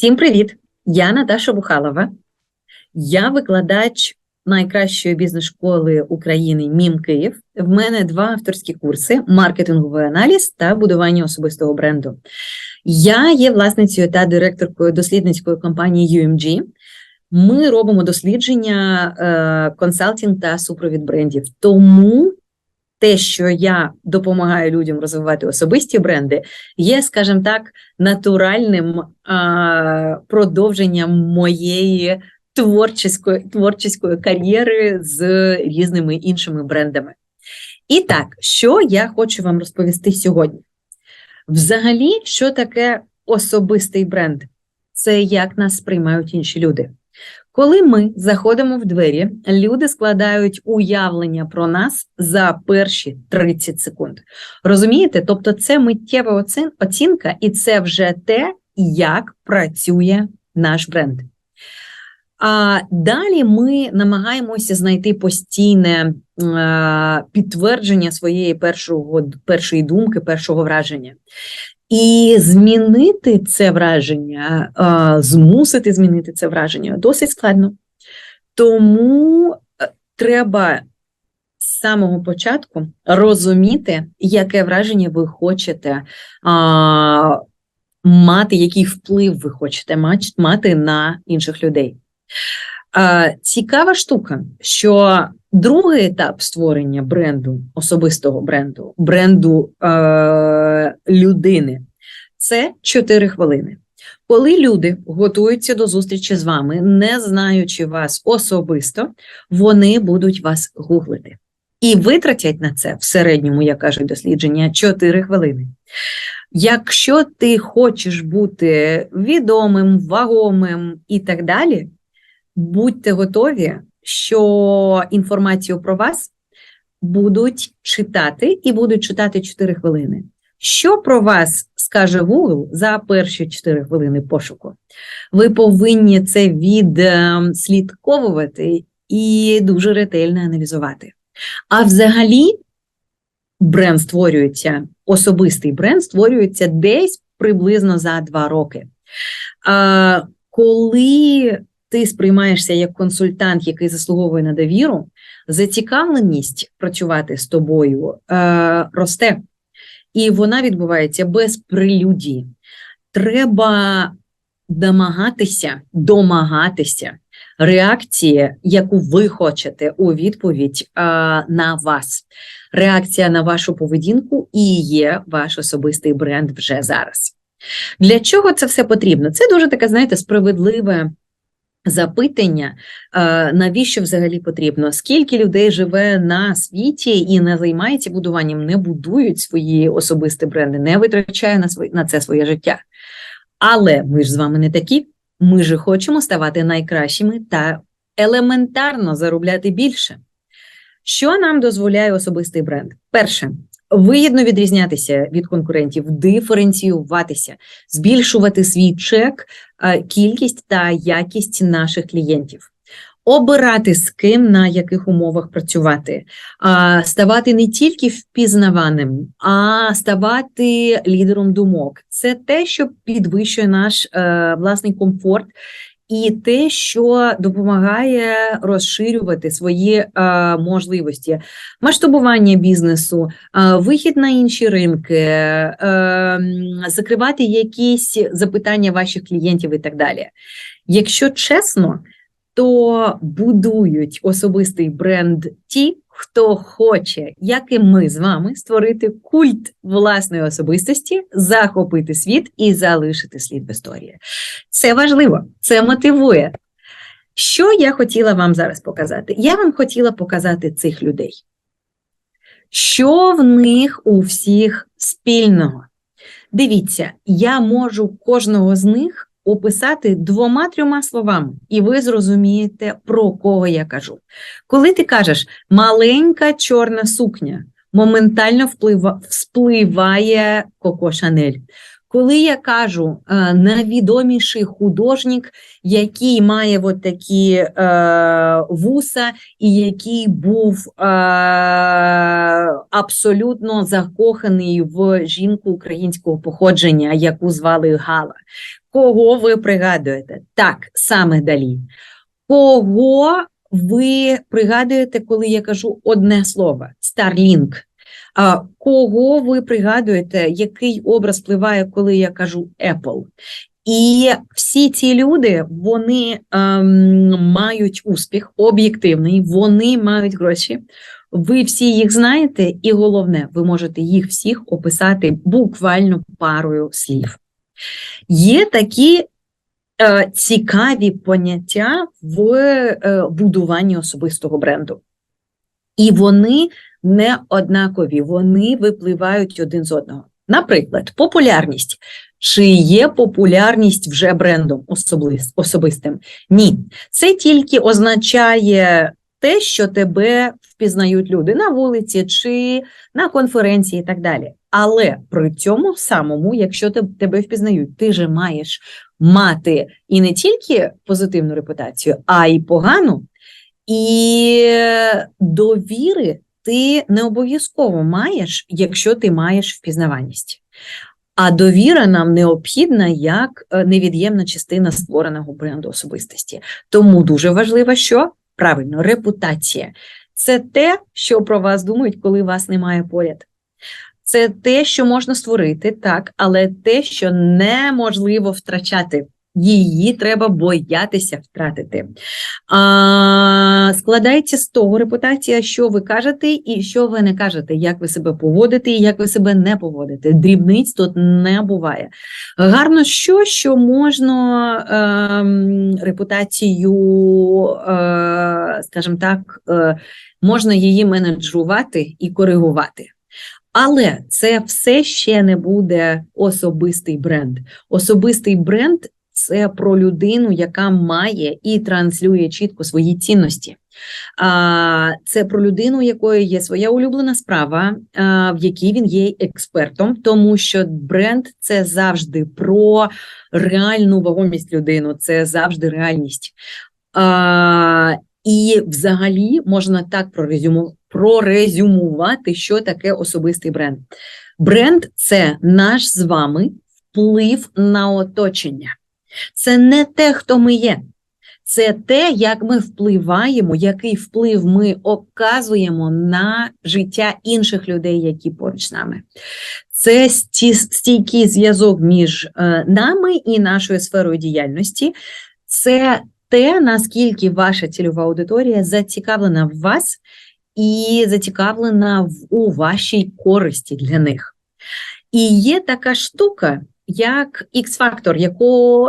Всім привіт! Я Наташа Бухалова. Я викладач найкращої бізнес-школи України МІМ Київ. В мене два авторські курси: маркетинговий аналіз та будування особистого бренду. Я є власницею та директоркою дослідницької компанії UMG. Ми робимо дослідження, е, консалтинг та супровід брендів. Тому те, що я допомагаю людям розвивати особисті бренди, є, скажімо так, натуральним а, продовженням моєї творчої, творчої кар'єри з різними іншими брендами. І так, що я хочу вам розповісти сьогодні? Взагалі, що таке особистий бренд? Це як нас сприймають інші люди. Коли ми заходимо в двері, люди складають уявлення про нас за перші 30 секунд. Розумієте? Тобто, це миттєва оцінка, і це вже те, як працює наш бренд. А далі ми намагаємося знайти постійне е, підтвердження своєї першого, першої думки, першого враження. І змінити це враження, змусити змінити це враження досить складно. Тому е, треба з самого початку розуміти, яке враження ви хочете мати, який вплив ви хочете мати на інших людей. Цікава штука, що другий етап створення бренду, особистого бренду, бренду е, людини це 4 хвилини. Коли люди готуються до зустрічі з вами, не знаючи вас особисто, вони будуть вас гуглити. І витратять на це в середньому, як кажуть дослідження, 4 хвилини. Якщо ти хочеш бути відомим, вагомим і так далі, будьте готові, що інформацію про вас будуть читати і будуть читати 4 хвилини. Що про вас скаже Google за перші 4 хвилини пошуку? Ви повинні це відслідковувати і дуже ретельно аналізувати. А взагалі, бренд створюється, особистий бренд створюється десь приблизно за 2 роки. Коли ти сприймаєшся як консультант, який заслуговує на довіру, зацікавленість працювати з тобою е, росте і вона відбувається без прелюдії. Треба домагатися, домагатися реакції, яку ви хочете у відповідь а, на вас. Реакція на вашу поведінку і є ваш особистий бренд вже зараз. Для чого це все потрібно? Це дуже таке, знаєте, справедливе запитання, навіщо взагалі потрібно? Скільки людей живе на світі і не займається будуванням, не будують свої особисті бренди, не витрачає на свої, на це своє життя. Але ми ж з вами не такі. Ми ж хочемо ставати найкращими та елементарно заробляти більше. Що нам дозволяє особистий бренд? Перше, вигідно відрізнятися від конкурентів, диференціюватися, збільшувати свій чек, е, кількість та якість наших клієнтів. Обирати з ким на яких умовах працювати, ставати не тільки впізнаваним, а ставати лідером думок. Це те, що підвищує наш е, власний комфорт і те, що допомагає розширювати свої е, можливості, масштабування бізнесу, е, вихід на інші ринки, е, закривати якісь запитання ваших клієнтів і так далі. Якщо чесно, то будують особистий бренд ті, хто хоче, як і ми з вами, створити культ власної особистості, захопити світ і залишити слід в історії. Це важливо, це мотивує. Що я хотіла вам зараз показати? Я вам хотіла показати цих людей. Що в них у всіх спільного? Дивіться, я можу кожного з них описати двома-трьома словами, і ви зрозумієте, про кого я кажу. Коли ти кажеш маленька чорна сукня, моментально вплива, вспливає Коко Шанель. Коли я кажу е, найвідоміший художник, який має от такі е, вуса, і який був е, абсолютно закоханий в жінку українського походження, яку звали Гала. Кого ви пригадуєте? Так, саме далі. Кого ви пригадуєте, коли я кажу одне слово Starlink? А кого ви пригадуєте, який образ впливає, коли я кажу Apple? І всі ці люди вони ем, мають успіх об'єктивний, вони мають гроші. Ви всі їх знаєте, і головне, ви можете їх всіх описати буквально парою слів. Є такі е, цікаві поняття в е, будуванні особистого бренду. І вони не однакові, вони випливають один з одного. Наприклад, популярність. Чи є популярність вже брендом особистим? Ні. Це тільки означає те, що тебе впізнають люди на вулиці чи на конференції і так далі. Але при цьому самому, якщо тебе впізнають, ти же маєш мати і не тільки позитивну репутацію, а й погану. І довіри ти не обов'язково маєш, якщо ти маєш впізнаваність. А довіра нам необхідна як е, невід'ємна частина створеного бренду особистості. Тому дуже важливо, що правильно репутація це те, що про вас думають, коли вас немає поряд. Це те, що можна створити, так, але те, що неможливо втрачати. Її треба боятися втратити. А, Складається з того репутація, що ви кажете і що ви не кажете, як ви себе поводите і як ви себе не поводите. Дрібниць тут не буває. Гарно, що що можна е, репутацію, е, скажімо так, е, можна її менеджувати і коригувати. Але це все ще не буде особистий бренд. Особистий бренд це про людину, яка має і транслює чітко свої цінності. Це про людину, якої є своя улюблена справа, в якій він є експертом, тому що бренд це завжди про реальну вагомість людину, це завжди реальність. І, взагалі, можна так прорезюмувати, що таке особистий бренд. Бренд це наш з вами вплив на оточення. Це не те, хто ми є. Це те, як ми впливаємо, який вплив ми оказуємо на життя інших людей, які поруч з нами. Це стійкий зв'язок між е, нами і нашою сферою діяльності. Це те, наскільки ваша цільова аудиторія зацікавлена в вас і зацікавлена в, у вашій користі для них. І є така штука, як X-фактор,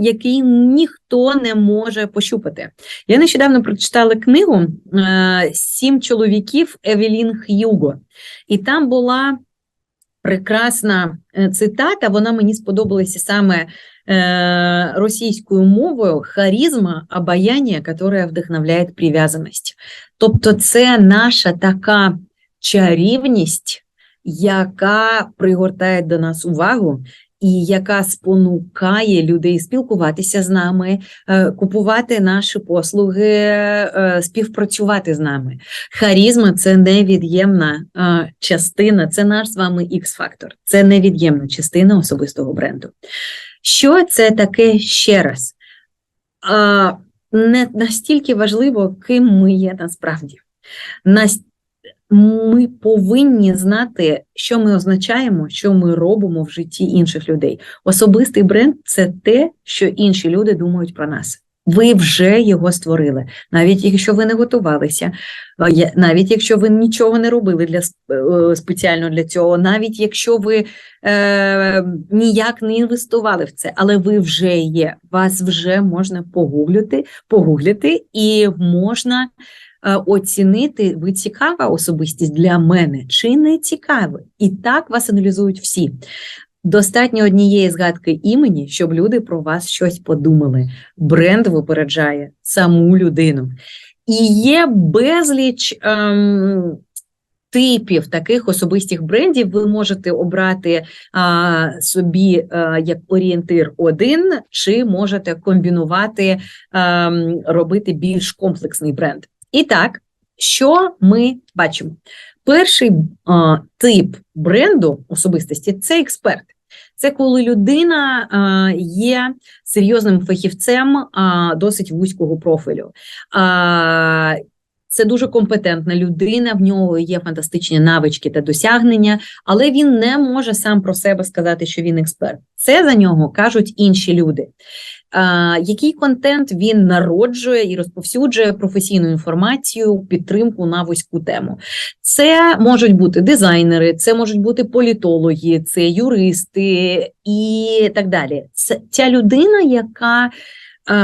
який ніхто не може пощупати. Я нещодавно прочитала книгу е, Сім чоловіків Евелін Х'юго, і там була прекрасна е, цитата. Вона мені сподобалася саме е, російською мовою харізма, обаяння, яке вдохновляє прив'язаність. Тобто, це наша така чарівність. Яка пригортає до нас увагу, і яка спонукає людей спілкуватися з нами, е, купувати наші послуги, е, співпрацювати з нами. Харізма це невід'ємна е, частина, це наш з вами X-фактор, це невід'ємна частина особистого бренду. Що це таке ще раз? Не настільки важливо, ким ми є насправді ми повинні знати, що ми означаємо, що ми робимо в житті інших людей. Особистий бренд це те, що інші люди думають про нас. Ви вже його створили, навіть якщо ви не готувалися, навіть якщо ви нічого не робили для е, спеціально для цього, навіть якщо ви е, ніяк не інвестували в це, але ви вже є. Вас вже можна погуглити, погуглити і можна Е, оцінити, ви цікава особистість для мене чи не цікава. І так вас аналізують всі. Достатньо однієї згадки імені, щоб люди про вас щось подумали. Бренд випереджає саму людину. І є безліч ем, типів таких особистих брендів ви можете обрати а, собі а, як орієнтир один, чи можете комбінувати, а, робити більш комплексний бренд. І так, що ми бачимо? Перший а, тип бренду особистості це експерт. Це коли людина а, є серйозним фахівцем а, досить вузького профілю. А, це дуже компетентна людина, в нього є фантастичні навички та досягнення, але він не може сам про себе сказати, що він експерт. Це за нього кажуть інші люди. А, який контент він народжує і розповсюджує професійну інформацію, підтримку на вузьку тему? Це можуть бути дизайнери, це можуть бути політологи, це юристи і так далі. Це ця людина, яка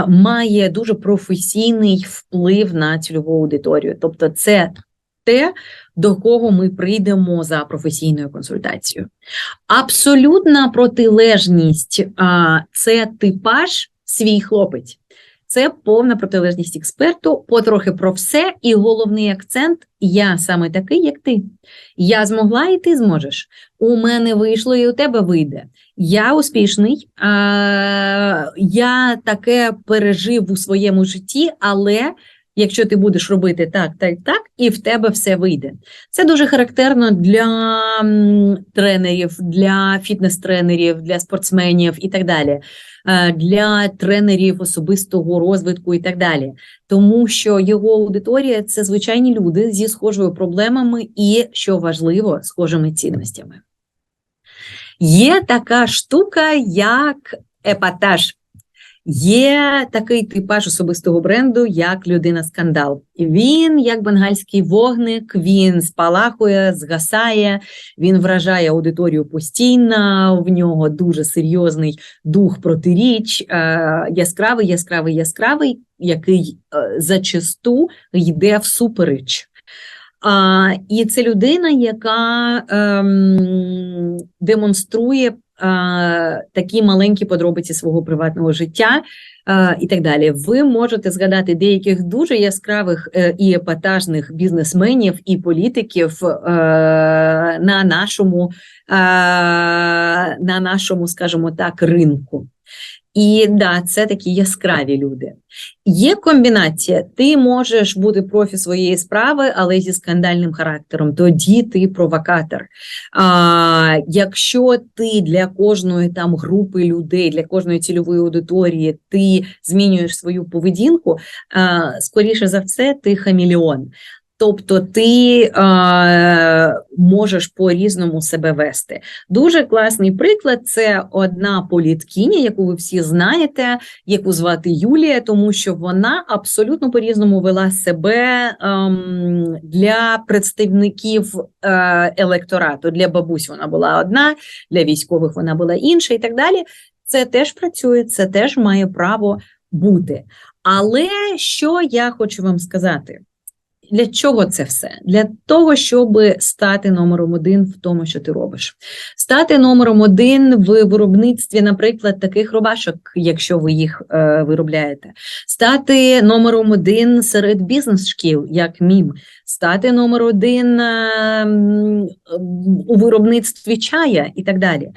має дуже професійний вплив на цільову аудиторію. Тобто, це те, до кого ми прийдемо за професійною консультацією. Абсолютна протилежність це типаж свій хлопець. Це повна протилежність експерту, потрохи про все, і головний акцент я саме такий, як ти. Я змогла, і ти зможеш. У мене вийшло, і у тебе вийде. Я успішний, а, я таке пережив у своєму житті, але якщо ти будеш робити так, так, так, і в тебе все вийде. Це дуже характерно для тренерів, для фітнес-тренерів, для спортсменів і так далі. е, Для тренерів особистого розвитку і так далі, тому що його аудиторія це звичайні люди зі схожими проблемами і, що важливо, схожими цінностями. Є така штука, як епатаж. Є такий типаж особистого бренду, як людина скандал. Він, як бенгальський вогник, він спалахує, згасає, він вражає аудиторію постійно. В нього дуже серйозний дух протиріч, е, яскравий, яскравий, яскравий, який е, зачасту йде всупереч. А, і це людина, яка ем, демонструє такі маленькі подробиці свого приватного життя і так далі. Ви можете згадати деяких дуже яскравих е, і епатажних бізнесменів і політиків е, на нашому, на нашому, скажімо так, ринку. І да, це такі яскраві люди. Є комбінація. Ти можеш бути профі своєї справи, але зі скандальним характером. Тоді ти провокатор. А, Якщо ти для кожної там групи людей, для кожної цільової аудиторії ти змінюєш свою поведінку, а, скоріше за все, ти хаміліон. Тобто ти е, можеш по-різному себе вести. Дуже класний приклад це одна політкиня, яку ви всі знаєте, яку звати Юлія, тому що вона абсолютно по-різному вела себе ем, для представників е, електорату. Для бабусь вона була одна, для військових вона була інша і так далі. Це теж працює, це теж має право бути. Але що я хочу вам сказати? Для чого це все? Для того, щоб стати номером один в тому, що ти робиш. Стати номером один в виробництві, наприклад, таких рубашок, якщо ви їх е, виробляєте, стати номером один серед бізнес-шкіл, як МІМ, стати номер один е, у виробництві чая і так далі.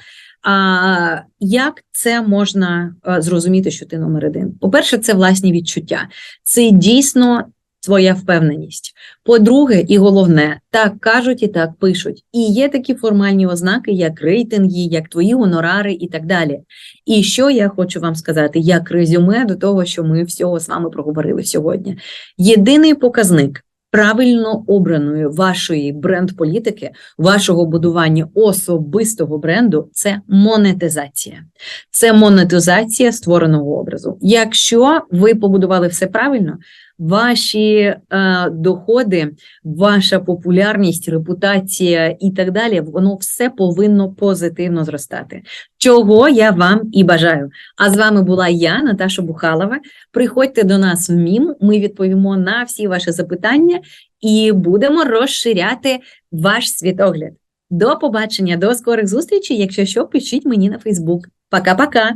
А як це можна е, зрозуміти, що ти номер один? По-перше, це власні відчуття. Це дійсно твоя впевненість. По-друге, і головне, так кажуть і так пишуть. І є такі формальні ознаки, як рейтинги, як твої гонорари і так далі. І що я хочу вам сказати, як резюме до того, що ми всього з вами проговорили сьогодні. Єдиний показник. Правильно обраної вашої бренд-політики, вашого будування особистого бренду це монетизація. Це монетизація створеного образу. Якщо ви побудували все правильно, ваші е, доходи, ваша популярність, репутація і так далі, воно все повинно позитивно зростати. Чого я вам і бажаю. А з вами була я, Наташа Бухалова. Приходьте до нас в МІМ, ми відповімо на всі ваші запитання і будемо розширяти ваш світогляд. До побачення, до скорих зустрічей. Якщо що, пишіть мені на Фейсбук. Пока-пока!